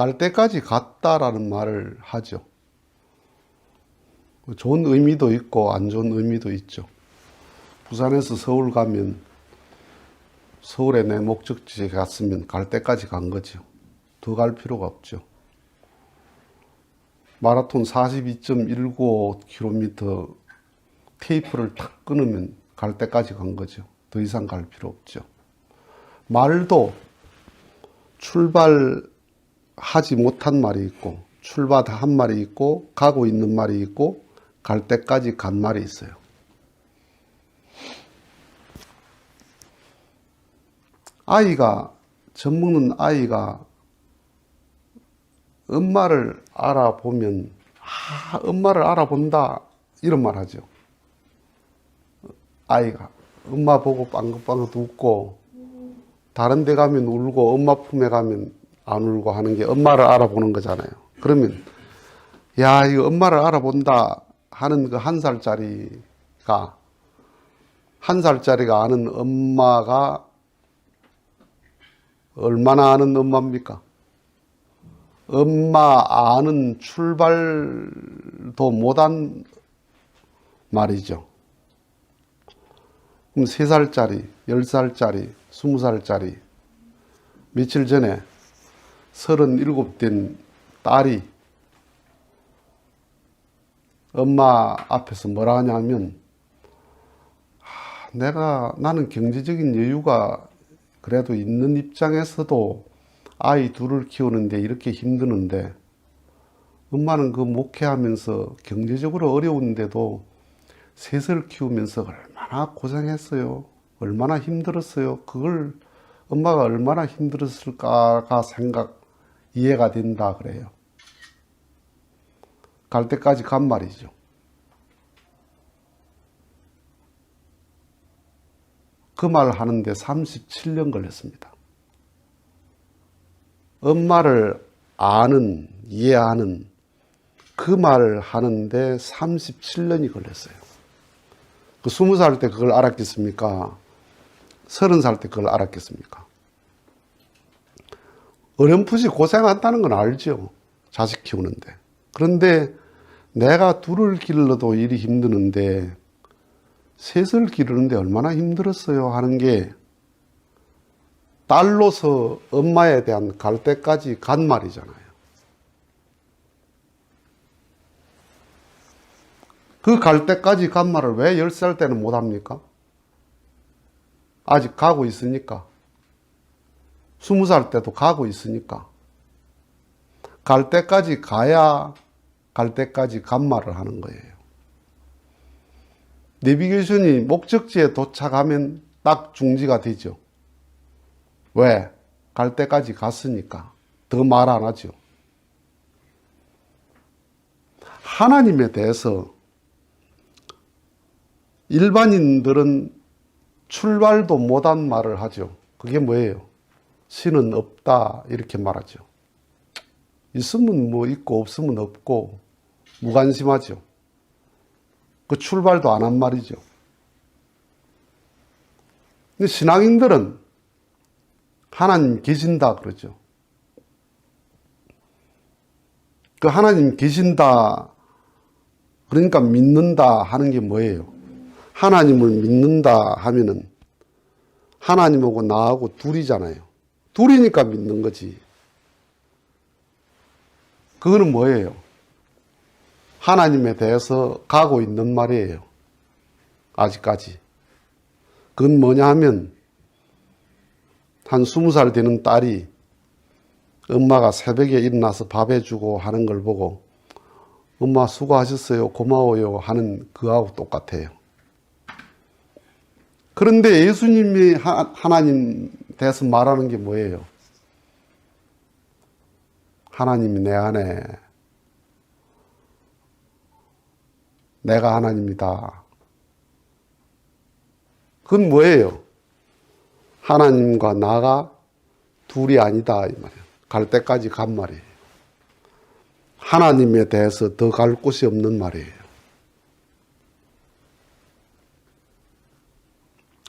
갈 때까지 갔다라는 말을 하죠. 좋은 의미도 있고 안 좋은 의미도 있죠. 부산에서 서울 가면 서울에 내 목적지에 갔으면 갈 때까지 간 거죠. 더 갈 필요가 없죠. 마라톤 42.195km 테이프를 탁 끊으면 갈 때까지 간 거죠. 더 이상 갈 필요 없죠. 말도 출발 하지 못한 말이 있고, 출발한 말이 있고, 가고 있는 말이 있고, 갈 때까지 간 말이 있어요. 아이가, 젖 먹는 아이가 엄마를 알아보면, 아, 엄마를 알아본다. 이런 말 하죠. 아이가. 엄마 보고 빵긋빵긋 웃고, 다른 데 가면 울고, 엄마 품에 가면 안 울고 하는 게 엄마를 알아보는 거잖아요. 그러면, 야, 이거 엄마를 알아본다 하는 그 한 살짜리가, 한 살짜리가 아는 엄마가 얼마나 아는 엄마입니까? 엄마 아는 출발도 못한 말이죠. 그럼 3살짜리, 10살짜리, 20살짜리, 며칠 전에 37 된 딸이 엄마 앞에서 뭐라 하냐면, 아, 내가, 나는 경제적인 여유가 그래도 있는 입장에서도 아이 둘을 키우는데 이렇게 힘드는데 엄마는 그 목회하면서 경제적으로 어려운데도 셋을 키우면서 얼마나 고생했어요. 얼마나 힘들었어요. 그걸 엄마가 얼마나 힘들었을까가 생각, 이해가 된다 그래요. 갈 때까지 간 말이죠. 그말 하는데 37년 걸렸습니다. 엄마를 아는, 이해하는 그 말을 하는데 37년이 걸렸어요. 그 20살 때 그걸 알았겠습니까? 30살 때 그걸 알았겠습니까? 어렴풋이 고생한다는 건 알죠. 자식 키우는데. 그런데 내가 둘을 길러도 일이 힘드는데 셋을 기르는데 얼마나 힘들었어요 하는 게 딸로서 엄마에 대한 갈 때까지 간 말이잖아요. 그 갈 때까지 간 말을 왜 10살 때는 못 합니까? 아직 가고 있으니까. 20살 때도 가고 있으니까. 갈 때까지 가야 갈 때까지 간 말을 하는 거예요. 내비게이션이 목적지에 도착하면 딱 중지가 되죠. 왜? 갈 때까지 갔으니까. 더 말 안 하죠. 하나님에 대해서 일반인들은 출발도 못한 말을 하죠. 그게 뭐예요? 신은 없다. 이렇게 말하죠. 있으면 뭐 있고 없으면 없고 무관심하죠. 그 출발도 안 한 말이죠. 근데 신앙인들은 하나님 계신다 그러죠. 그 하나님 계신다 그러니까 믿는다 하는 게 뭐예요? 하나님을 믿는다 하면은 하나님하고 나하고 둘이잖아요. 둘이니까 믿는 거지. 그거는 뭐예요? 하나님에 대해서 가고 있는 말이에요. 아직까지. 그건 뭐냐 하면, 한 스무 살 되는 딸이 엄마가 새벽에 일어나서 밥 해주고 하는 걸 보고, 엄마 수고하셨어요. 고마워요. 하는 그하고 똑같아요. 그런데 예수님이 하나님 대해서 말하는 게 뭐예요? 하나님이 내 안에 내가 하나님이다. 그건 뭐예요? 하나님과 나가 둘이 아니다. 이 말이에요. 갈 때까지 간 말이에요. 하나님에 대해서 더 갈 곳이 없는 말이에요.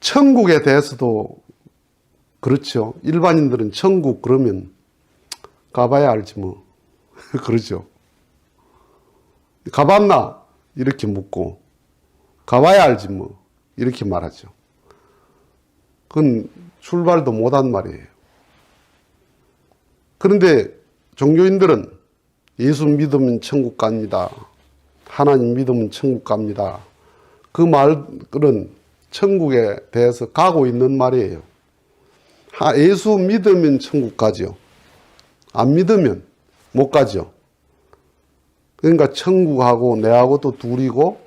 천국에 대해서도 그렇죠. 일반인들은 천국 그러면 가봐야 알지 뭐. 그러죠. 가봤나? 이렇게 묻고, 가봐야 알지 뭐. 이렇게 말하죠. 그건 출발도 못한 말이에요. 그런데 종교인들은 예수 믿으면 천국 갑니다. 하나님 믿으면 천국 갑니다. 그 말은 천국에 대해서 가고 있는 말이에요. 하- 예수 믿으면 천국 가죠. 안 믿으면 못 가죠. 그러니까 천국하고 내하고도 둘이고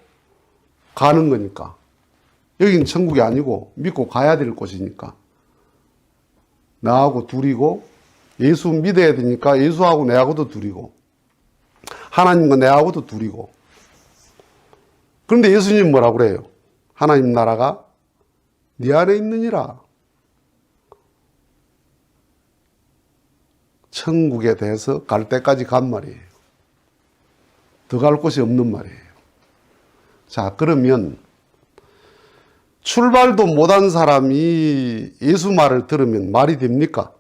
가는 거니까. 여긴 천국이 아니고 믿고 가야 될 곳이니까. 나하고 둘이고 예수 믿어야 되니까 예수하고 내하고도 둘이고 하나님과 내하고도 둘이고 그런데 예수님 뭐라고 그래요? 하나님 나라가 네 안에 있느니라. 천국에 대해서 갈 때까지 간 말이에요. 더 갈 곳이 없는 말이에요. 자, 그러면 출발도 못한 사람이 예수 말을 들으면 말이 됩니까?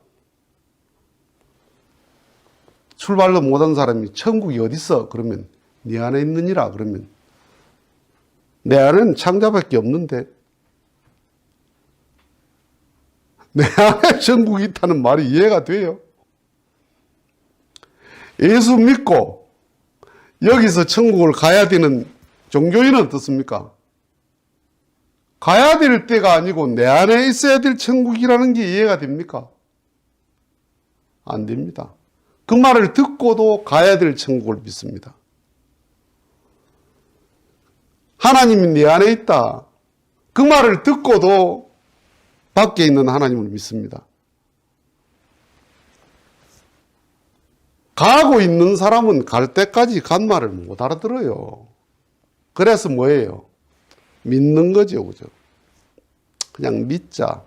출발도 못한 사람이 천국이 어디 있어? 그러면 네 안에 있느니라 그러면 내 안에는 창자밖에 없는데 내 안에 천국이 있다는 말이 이해가 돼요. 예수 믿고 여기서 천국을 가야 되는 종교인은 어떻습니까? 가야 될 때가 아니고 내 안에 있어야 될 천국이라는 게 이해가 됩니까? 안 됩니다. 그 말을 듣고도 가야 될 천국을 믿습니다. 하나님이 내 안에 있다. 그 말을 듣고도 밖에 있는 하나님을 믿습니다. 가고 있는 사람은 갈 때까지 간 말을 못 알아들어요. 그래서 뭐예요? 믿는 거죠, 그죠? 그냥 믿자.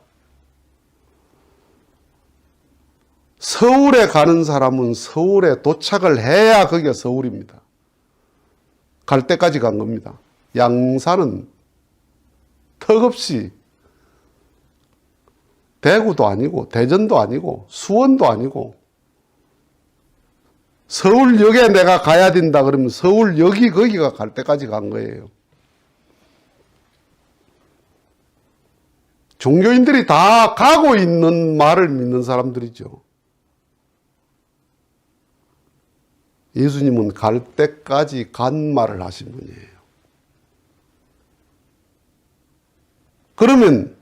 서울에 가는 사람은 서울에 도착을 해야 거기가 서울입니다. 갈 때까지 간 겁니다. 양산은 턱없이 대구도 아니고 대전도 아니고 수원도 아니고 서울역에 내가 가야 된다 그러면 서울역이 거기가 갈 때까지 간 거예요. 종교인들이 다 가고 있는 말을 믿는 사람들이죠. 예수님은 갈 때까지 간 말을 하신 분이에요. 그러면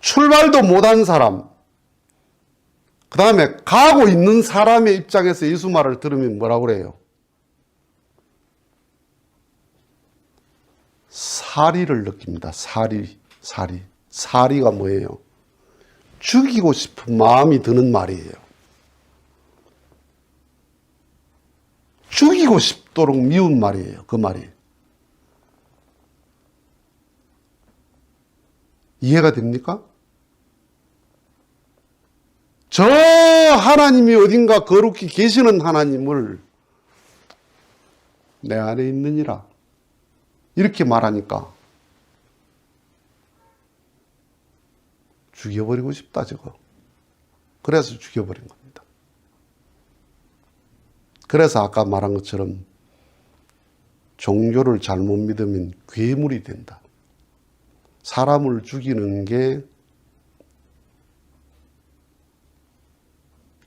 출발도 못한 사람, 그 다음에 가고 있는 사람의 입장에서 예수 말을 들으면 뭐라고 그래요? 사리를 느낍니다. 사리, 사리. 사리가 뭐예요? 죽이고 싶은 마음이 드는 말이에요. 죽이고 싶도록 미운 말이에요. 그 말이. 이해가 됩니까? 저 하나님이 어딘가 거룩히 계시는 하나님을 내 안에 있느니라. 이렇게 말하니까 죽여버리고 싶다, 저거. 그래서 죽여버린 겁니다. 그래서 아까 말한 것처럼 종교를 잘못 믿으면 괴물이 된다. 사람을 죽이는 게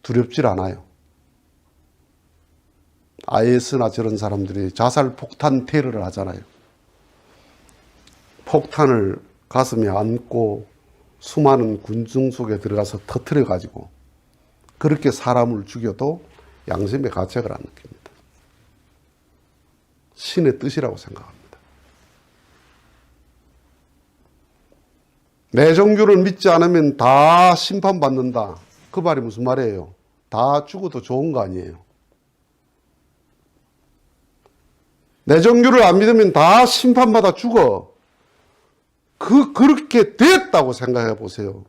두렵질 않아요. IS나 저런 사람들이 자살 폭탄 테러를 하잖아요. 폭탄을 가슴에 안고 수많은 군중 속에 들어가서 터트려 가지고 그렇게 사람을 죽여도 양심의 가책을 안 느낍니다. 신의 뜻이라고 생각합니다. 내 종교를 믿지 않으면 다 심판받는다. 그 말이 무슨 말이에요? 다 죽어도 좋은 거 아니에요. 내 종교를 안 믿으면 다 심판받아 죽어. 그, 그렇게 됐다고 생각해 보세요.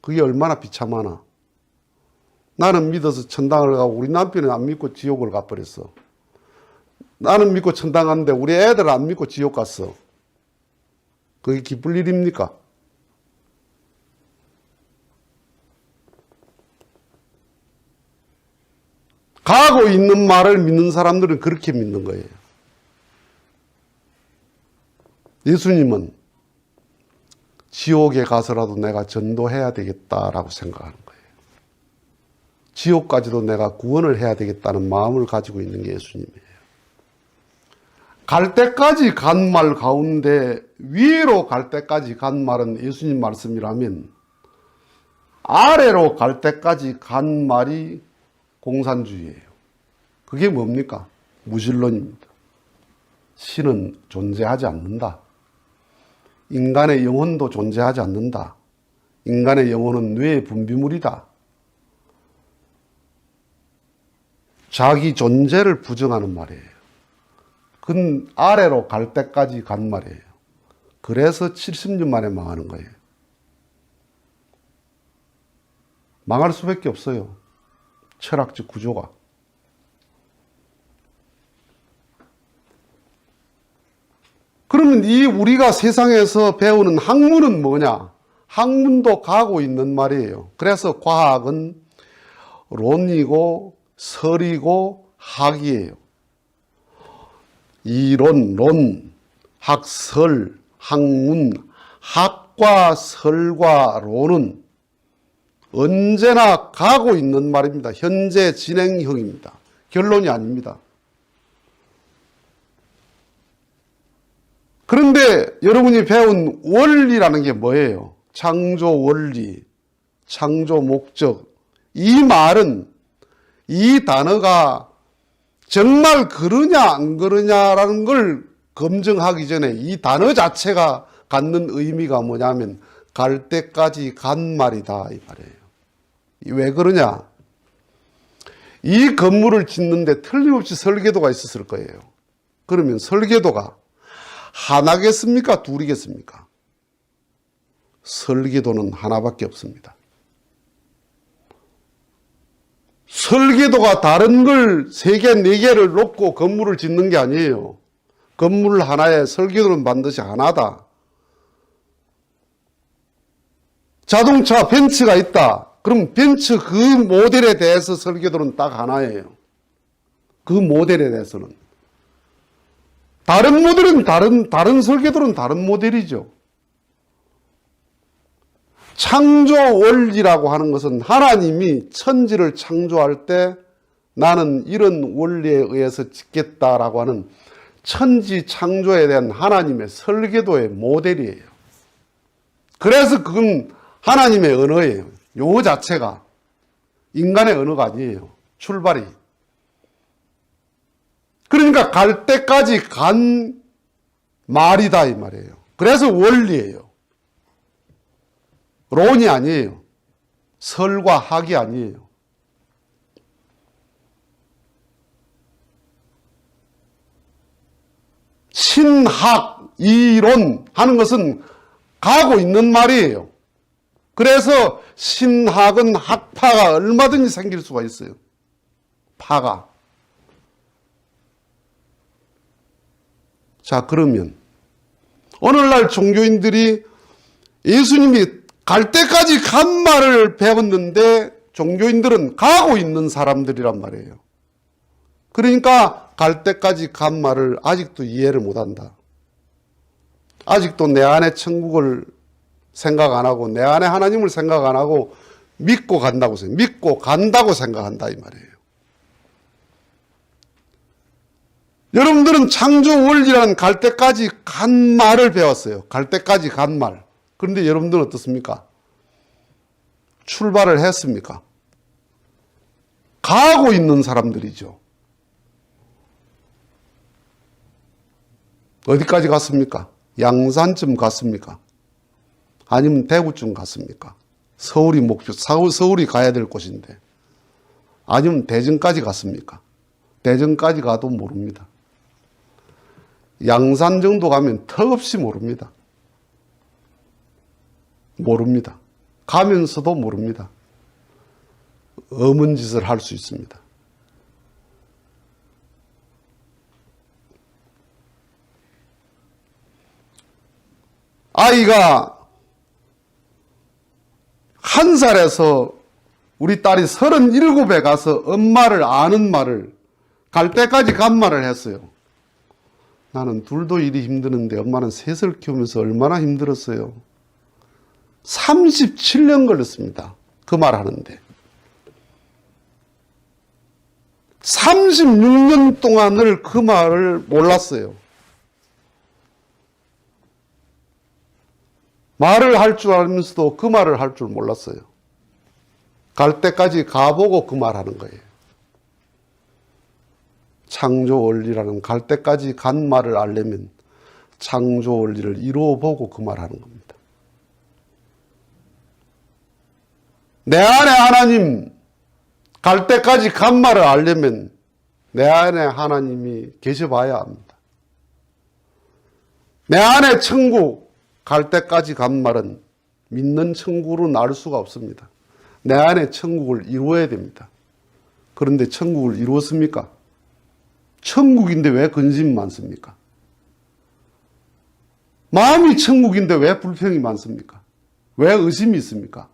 그게 얼마나 비참하나. 나는 믿어서 천당을 가고 우리 남편은 안 믿고 지옥을 가버렸어. 나는 믿고 천당 갔는데 우리 애들 안 믿고 지옥 갔어. 그게 기쁠 일입니까? 가고 있는 말을 믿는 사람들은 그렇게 믿는 거예요. 예수님은 지옥에 가서라도 내가 전도해야 되겠다라고 생각하는 거예요. 지옥까지도 내가 구원을 해야 되겠다는 마음을 가지고 있는 게 예수님이에요. 갈 때까지 간 말 가운데 위로 갈 때까지 간 말은 예수님 말씀이라면 아래로 갈 때까지 간 말이 공산주의예요. 그게 뭡니까? 무신론입니다. 신은 존재하지 않는다. 인간의 영혼도 존재하지 않는다. 인간의 영혼은 뇌의 분비물이다. 자기 존재를 부정하는 말이에요. 그건 아래로 갈 때까지 간 말이에요. 그래서 70년 만에 망하는 거예요. 망할 수밖에 없어요. 철학적 구조가. 그러면 이 우리가 세상에서 배우는 학문은 뭐냐? 학문도 가고 있는 말이에요. 그래서 과학은 론이고 설이고 학이에요. 이론, 론, 학설, 학문, 학과 설과 론은 언제나 가고 있는 말입니다. 현재 진행형입니다. 결론이 아닙니다. 그런데 여러분이 배운 원리라는 게 뭐예요? 창조 원리, 창조 목적. 이 말은 이 단어가 정말 그러냐 안 그러냐라는 걸 검증하기 전에 이 단어 자체가 갖는 의미가 뭐냐면 갈 때까지 간 말이다 이 말이에요. 왜 그러냐? 이 건물을 짓는데 틀림없이 설계도가 있었을 거예요. 그러면 설계도가 하나겠습니까? 둘이겠습니까? 설계도는 하나밖에 없습니다. 설계도가 다른 걸 세 개, 네 개를 놓고 건물을 짓는 게 아니에요. 건물 하나에 설계도는 반드시 하나다. 자동차 벤츠가 있다. 그럼 벤츠 그 모델에 대해서 설계도는 딱 하나예요. 그 모델에 대해서는. 다른 모델은 다른, 다른 설계도는 다른 모델이죠. 창조 원리라고 하는 것은 하나님이 천지를 창조할 때 나는 이런 원리에 의해서 짓겠다라고 하는 천지 창조에 대한 하나님의 설계도의 모델이에요. 그래서 그건 하나님의 언어예요. 용어 자체가 인간의 언어가 아니에요. 출발이. 그러니까 갈 때까지 간 말이다 이 말이에요. 그래서 원리예요. 론이 아니에요. 설과 학이 아니에요. 신학, 이론 하는 것은 가고 있는 말이에요. 그래서 신학은 학파가 얼마든지 생길 수가 있어요. 파가. 자, 그러면 오늘날 종교인들이 예수님이 갈 때까지 간 말을 배웠는데 종교인들은 가고 있는 사람들이란 말이에요. 그러니까 갈 때까지 간 말을 아직도 이해를 못 한다. 아직도 내 안에 천국을 생각 안 하고 내 안에 하나님을 생각 안 하고 믿고 간다고 생각, 믿고 간다고 생각한다 이 말이에요. 여러분들은 창조 원리라는 갈 때까지 간 말을 배웠어요. 갈 때까지 간 말. 그런데 여러분들은 어떻습니까? 출발을 했습니까? 가고 있는 사람들이죠. 어디까지 갔습니까? 양산쯤 갔습니까? 아니면 대구쯤 갔습니까? 서울이 목표, 서울, 서울이 가야 될 곳인데. 아니면 대전까지 갔습니까? 대전까지 가도 모릅니다. 양산 정도 가면 턱없이 모릅니다. 모릅니다. 가면서도 모릅니다. 어문 짓을 할 수 있습니다. 아이가 한 살에서 우리 딸이 37에 가서 엄마를 아는 말을 갈 때까지 간 말을 했어요. 나는 둘도 일이 힘드는데 엄마는 셋을 키우면서 얼마나 힘들었어요. 37년 걸렸습니다. 그 말 하는데. 36년 동안을 그 말을 몰랐어요. 말을 할 줄 알면서도 그 말을 할 줄 몰랐어요. 갈 때까지 가보고 그 말 하는 거예요. 창조 원리라는 갈 때까지 간 말을 알려면 창조 원리를 이루어 보고 그 말 하는 겁니다. 내 안에 하나님, 갈 때까지 간 말을 알려면 내 안에 하나님이 계셔 봐야 합니다. 내 안에 천국, 갈 때까지 간 말은 믿는 천국으로 나올 수가 없습니다. 내 안에 천국을 이루어야 됩니다. 그런데 천국을 이루었습니까? 천국인데 왜 근심이 많습니까? 마음이 천국인데 왜 불평이 많습니까? 왜 의심이 있습니까?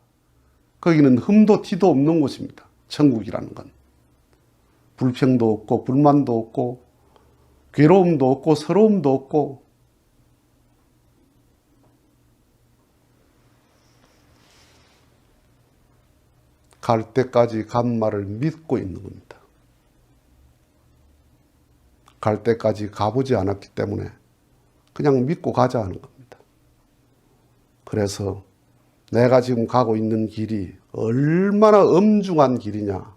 거기는 흠도 티도 없는 곳입니다. 천국이라는 건. 불평도 없고, 불만도 없고, 괴로움도 없고, 서러움도 없고, 갈 때까지 간 말을 믿고 있는 겁니다. 갈 때까지 가보지 않았기 때문에 그냥 믿고 가자 하는 겁니다. 그래서 내가 지금 가고 있는 길이 얼마나 엄중한 길이냐.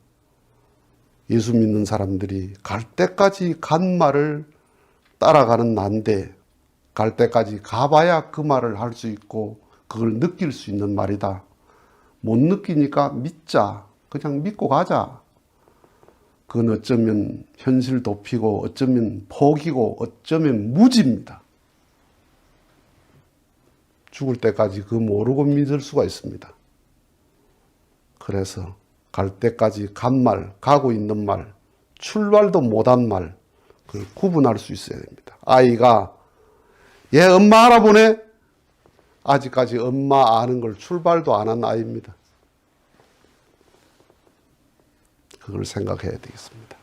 예수 믿는 사람들이 갈 때까지 간 말을 따라가는 난데 갈 때까지 가봐야 그 말을 할 수 있고 그걸 느낄 수 있는 말이다. 못 느끼니까 믿자. 그냥 믿고 가자. 그건 어쩌면 현실 도피고 어쩌면 포기고 어쩌면 무지입니다. 죽을 때까지 그 모르고 믿을 수가 있습니다. 그래서 갈 때까지 간 말, 가고 있는 말, 출발도 못한 말, 그걸 구분할 수 있어야 됩니다. 아이가 얘 엄마 알아보네? 아직까지 엄마 아는 걸 출발도 안 한 아이입니다. 그걸 생각해야 되겠습니다.